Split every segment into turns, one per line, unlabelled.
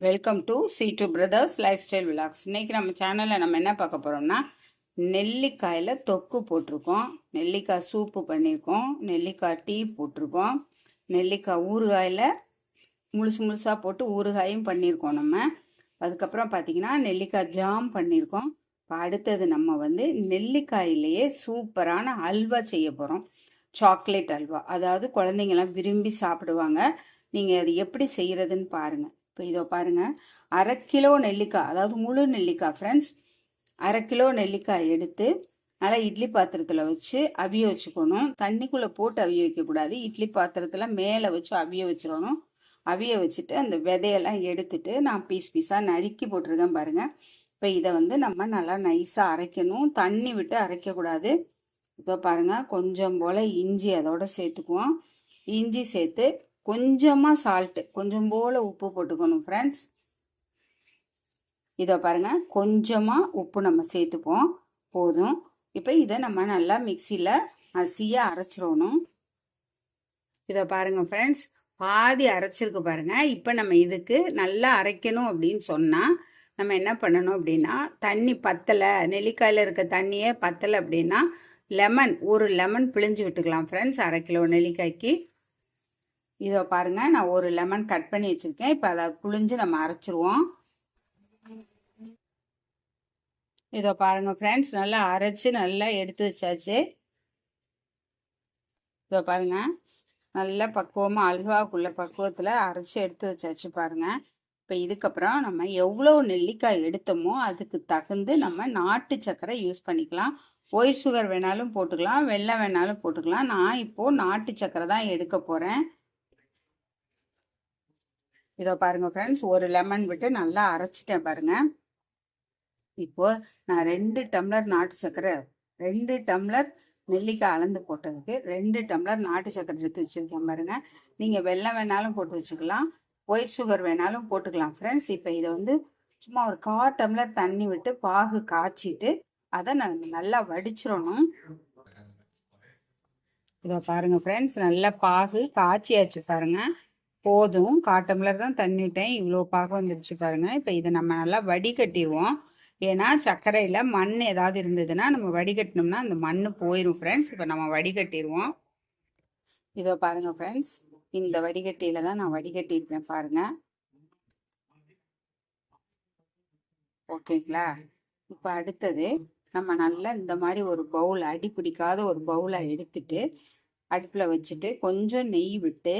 Welcome to C two brothers lifestyle vlogs இன்னைக்கு நம்ம சேனலில் நம்ம என்ன பார்க்க போகிறோம்னா நெல்லிக்காயில் தொக்கு போட்டிருக்கோம். நெல்லிக்காய் சூப்பு பண்ணியிருக்கோம் நெல்லிக்காய் டீ போட்டிருக்கோம். நெல்லிக்காய் ஊறுகாயில் முழுசு முழுசாக போட்டு ஊறுகாயும் பண்ணியிருக்கோம் நம்ம. அதுக்கப்புறம் பார்த்தீங்கன்னா நெல்லிக்காய் ஜாம் பண்ணியிருக்கோம் இப்போ அடுத்தது நம்ம வந்து நெல்லிக்காயிலேயே சூப்பரான அல்வா செய்ய போகிறோம் சாக்லேட் அல்வா. அதாவது குழந்தைங்கலாம் விரும்பி சாப்பிடுவாங்க. நீங்கள் அது எப்படி செய்கிறதுன்னு பாருங்கள் இப்போ இதோ பாருங்கள் அரை கிலோ நெல்லிக்காய் அதாவது முழு நெல்லிக்காய் ஃப்ரெண்ட்ஸ் அரை கிலோ நெல்லிக்காய் எடுத்து நல்லா இட்லி பாத்திரத்தில் வச்சு அவிய வச்சுக்கணும். தண்ணிக்குள்ளே போட்டு அவிய வைக்கக்கூடாது. இட்லி பாத்திரத்தில் மேலே வச்சு அவிய வச்சிடணும். அவிய வச்சுட்டு அந்த விதையெல்லாம் எடுத்துட்டு நான் பீஸ் பீஸாக நறுக்கி போட்டிருக்கேன் பாருங்கள் இப்போ இதை வந்து நம்ம நல்லா நைஸாக அரைக்கணும். தண்ணி விட்டு அரைக்கக்கூடாது. இப்போ பாருங்கள் கொஞ்சம் போல் இஞ்சி அதோட சேர்த்துக்குவோம். இஞ்சி சேர்த்து கொஞ்சமாக சால்ட்டு கொஞ்சம் போல் உப்பு போட்டுக்கணும் ஃப்ரெண்ட்ஸ் இதை பாருங்க கொஞ்சமாக உப்பு நம்ம சேர்த்துப்போம். போதும். இப்போ இதை நம்ம நல்லா மிக்சியில் அசியாக அரைச்சிடணும். இதை பாருங்க ஃப்ரெண்ட்ஸ் பாதி அரைச்சிருக்கு பாருங்க. இப்போ நம்ம இதுக்கு நல்லா அரைக்கணும் அப்படின்னு சொன்னால் நம்ம என்ன பண்ணணும் அப்படின்னா தண்ணி பத்தலை. நெல்லிக்காயில் இருக்க தண்ணியே பத்தலை அப்படின்னா லெமன் ஒரு லெமன் பிழிஞ்சு விட்டுக்கலாம் ஃப்ரெண்ட்ஸ் அரை கிலோ நெல்லிக்காய்க்கு. இதோ பாருங்க நான் ஒரு லெமன் கட் பண்ணி வச்சிருக்கேன். இப்போ அதை குளிஞ்சு நம்ம அரைச்சிருவோம். இதோ பாருங்க ஃப்ரெண்ட்ஸ் நல்லா அரைச்சு நல்லா எடுத்து வச்சாச்சு. இதோ பாருங்க நல்லா பக்குவமாக அல்வாக்குள்ள பக்குவத்தில் அரைச்சி எடுத்து வச்சாச்சு பாருங்க. இப்போ இதுக்கப்புறம் நம்ம எவ்வளோ நெல்லிக்காய் எடுத்தோமோ அதுக்கு தகுந்து நம்ம நாட்டு சர்க்கரை யூஸ் பண்ணிக்கலாம். ஒயிட் சுகர் வேணாலும் போட்டுக்கலாம் வெள்ளம் வேணாலும் போட்டுக்கலாம். நான் இப்போது நாட்டு சர்க்கரை தான் எடுக்க போகிறேன் இதோ பாருங்க ஃப்ரெண்ட்ஸ் ஒரு லெமன் விட்டு நல்லா அரைச்சிட்டேன் பாருங்க. இப்போ நான் ரெண்டு டம்ளர் நாட்டு சர்க்கரை ரெண்டு டம்ளர் நெல்லிக்காய் அளந்து போட்டதுக்கு ரெண்டு டம்ளர் நாட்டு சர்க்கரை எடுத்து வச்சிருக்கேன் பாருங்க. நீங்கள் வெள்ளம் வேணாலும் போட்டு வச்சுக்கலாம் ஒயிட் சுகர் வேணாலும் போட்டுக்கலாம் ஃப்ரெண்ட்ஸ் இப்போ இதை வந்து சும்மா ஒரு கா டம்ளர் தண்ணி விட்டு பாகு காய்ச்சிட்டு அதை நான் நல்லா வடிச்சிடணும். இதோ பாருங்க ஃப்ரெண்ட்ஸ் நல்லா பாகு காய்ச்சியாச்சு பாருங்க. போதும். காட்டம்லர் தான் தண்ணி விட்டேன் இவ்வளோ பாக வந்துருச்சு பாருங்க. இப்போ இதை நம்ம நல்லா வடிகட்டிடுவோம் ஏன்னா சர்க்கரையில் மண் ஏதாவது இருந்ததுன்னா நம்ம வடிகட்டினோம்னா அந்த மண் போயிடும் ஃப்ரெண்ட்ஸ் இப்போ நம்ம வடிகட்டிடுவோம் இதோ பாருங்க ஃப்ரெண்ட்ஸ் இந்த வடிகட்டியில தான் நான் வடிகட்டியிருக்கேன் பாருங்க. ஓகேங்களா? இப்போ அடுத்தது நம்ம நல்லா இந்த மாதிரி ஒரு பவுல் அடி பிடிக்காத ஒரு பவுலை எடுத்துட்டு அடுப்பில் வச்சுட்டு கொஞ்சம் நெய் விட்டு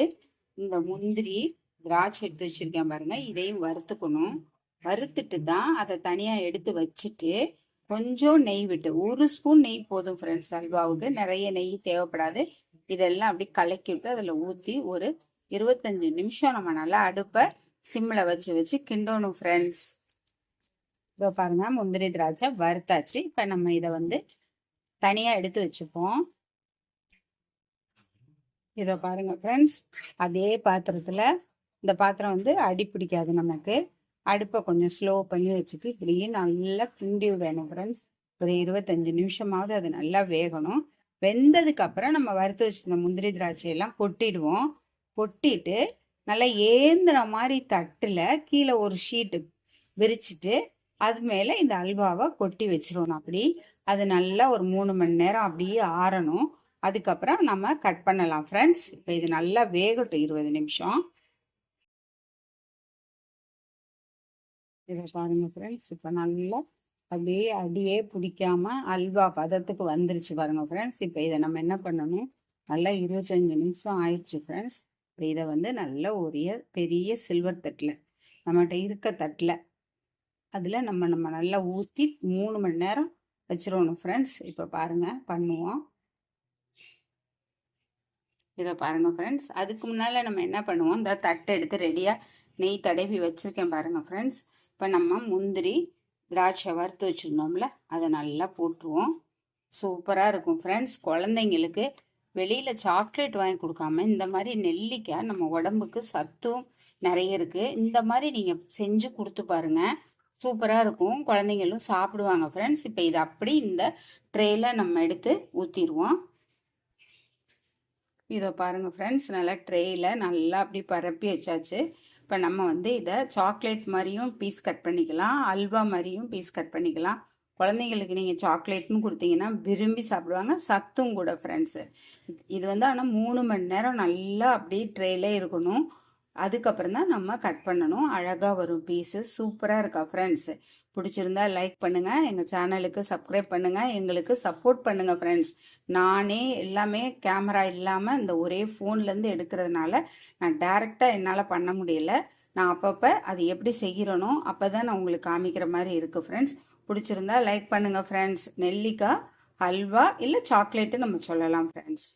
இந்த முந்திரி திராட்சை எடுத்து வச்சிருக்கேன் பாருங்க. இதையும் வறுத்துக்கணும். வறுத்துட்டு தான் அதை தனியாக எடுத்து வச்சுட்டு கொஞ்சம் நெய் விட்டு ஒரு ஸ்பூன் நெய் போதும் ஃப்ரெண்ட்ஸ் அல்வாவுக்கு. நிறைய நெய் தேவைப்படாது. இதெல்லாம் அப்படி கலக்கி விட்டு அதில் ஊற்றி ஒரு இருபத்தஞ்சு நிமிஷம் நம்ம நல்லா அடுப்பை சிம்மில் வச்சு வச்சு கிண்டணும் ஃப்ரெண்ட்ஸ் இதோ பாருங்க முந்திரி திராட்சை வறுத்தாச்சு. இப்போ நம்ம இதை வந்து தனியாக எடுத்து வச்சுப்போம். இதோ பாருங்க ஃப்ரெண்ட்ஸ் அதே பாத்திரத்தில் இந்த பாத்திரம் வந்து அடி பிடிக்காது நமக்கு. அடுப்பை கொஞ்சம் ஸ்லோ பண்ணி வச்சுட்டு இப்படியே நல்லா கிண்டி வேணும் ஃப்ரெண்ட்ஸ் ஒரு இருபத்தஞ்சு நிமிஷமாவது அது நல்லா வேகணும். வெந்ததுக்கு அப்புறம் நம்ம வறுத்து வச்சுருந்த முந்திரி திராட்சையெல்லாம் கொட்டிடுவோம். கொட்டிட்டு நல்லா ஏந்துற மாதிரி தட்டில் கீழே ஒரு ஷீட்டு விரிச்சிட்டு அது மேலே இந்த அல்வாவை கொட்டி வச்சிருவோம். அப்படி அது நல்லா ஒரு மூணு மணி நேரம் அப்படியே ஆறணும். அதுக்கப்புறம் நம்ம கட் பண்ணலாம் ஃப்ரெண்ட்ஸ் இப்போ இது நல்லா வேகட்டும் இருபது நிமிஷம். இதை பாருங்கள் ஃப்ரெண்ட்ஸ் இப்போ நல்லா அப்படியே அடியே பிடிக்காம அல்வா பதத்துக்கு வந்துருச்சு பாருங்க ஃப்ரெண்ட்ஸ் இப்போ இதை நம்ம என்ன பண்ணணும்? நல்லா இருபத்தஞ்சி நிமிஷம் ஆயிடுச்சு ஃப்ரெண்ட்ஸ் இப்போ இதை வந்து நல்ல ஒரு பெரிய சில்வர் தட்டில் நம்மகிட்ட இருக்க தட்டில் அதில் நம்ம நம்ம நல்லா ஊற்றி மூணு மணி நேரம் வச்சிடணும் ஃப்ரெண்ட்ஸ் இப்போ பாருங்கள் பண்ணுவோம். இதை பாருங்கள் ஃப்ரெண்ட்ஸ் அதுக்கு முன்னால் நம்ம என்ன பண்ணுவோம்? இந்த தட்டை எடுத்து ரெடியாக நெய் தடவி வச்சுருக்கேன் பாருங்கள் ஃப்ரெண்ட்ஸ் இப்போ நம்ம முந்திரி திராட்சை வறுத்து வச்சுருந்தோம்ல அதை நல்லா போட்டுருவோம். சூப்பராக இருக்கும் ஃப்ரெண்ட்ஸ் குழந்தைங்களுக்கு வெளியில் சாக்லேட் வாங்கி கொடுக்காம இந்த மாதிரி நெல்லிக்காய் நம்ம உடம்புக்கு சத்தும் நிறைய இருக்குது இந்த மாதிரி நீங்கள் செஞ்சு கொடுத்து பாருங்கள் சூப்பராக இருக்கும். குழந்தைங்களும் சாப்பிடுவாங்க ஃப்ரெண்ட்ஸ் இப்போ இது அப்படி இந்த ட்ரேயில் நம்ம எடுத்து ஊற்றிடுவோம் இதை பாருங்கள் ஃப்ரெண்ட்ஸ் நல்லா ட்ரேயில் நல்லா அப்படி பரப்பி வச்சாச்சு. இப்போ நம்ம வந்து இதை சாக்லேட் மாதிரியும் பீஸ் கட் பண்ணிக்கலாம். அல்வா மாதிரியும் பீஸ் கட் பண்ணிக்கலாம். குழந்தைங்களுக்கு நீங்கள் சாக்லேட்னு கொடுத்தீங்கன்னா விரும்பி சாப்பிடுவாங்க. சத்தும் கூட ஃப்ரெண்ட்ஸு இது வந்து ஆனால் மூணு மணி நேரம் நல்லா அப்படியே ட்ரேலே இருக்கணும். அதுக்கப்புறம் தான் நம்ம கட் பண்ணணும். அழகாக வரும் பீஸு சூப்பராக இருக்கா ஃப்ரெண்ட்ஸு பிடிச்சிருந்தா லைக் பண்ணுங்கள் எங்கள் சேனலுக்கு சப்ஸ்கிரைப் பண்ணுங்கள் எங்களுக்கு சப்போர்ட் பண்ணுங்கள் ஃப்ரெண்ட்ஸ் நானே எல்லாமே கேமரா இல்லாமல் இந்த ஒரே ஃபோன்லேருந்து எடுக்கிறதுனால நான் டேரெக்டாக என்னால் பண்ண முடியல. நான் அப்பப்போ அது எப்படி செய்கிறனோ அப்போ தான் நான் உங்களுக்கு காமிக்கிற மாதிரி இருக்குது ஃப்ரெண்ட்ஸ் பிடிச்சிருந்தா லைக் பண்ணுங்கள் ஃப்ரெண்ட்ஸ் நெல்லிக்காய் ஹல்வா இல்லை சாக்லேட்டு நம்ம சொல்லலாம் ஃப்ரெண்ட்ஸ்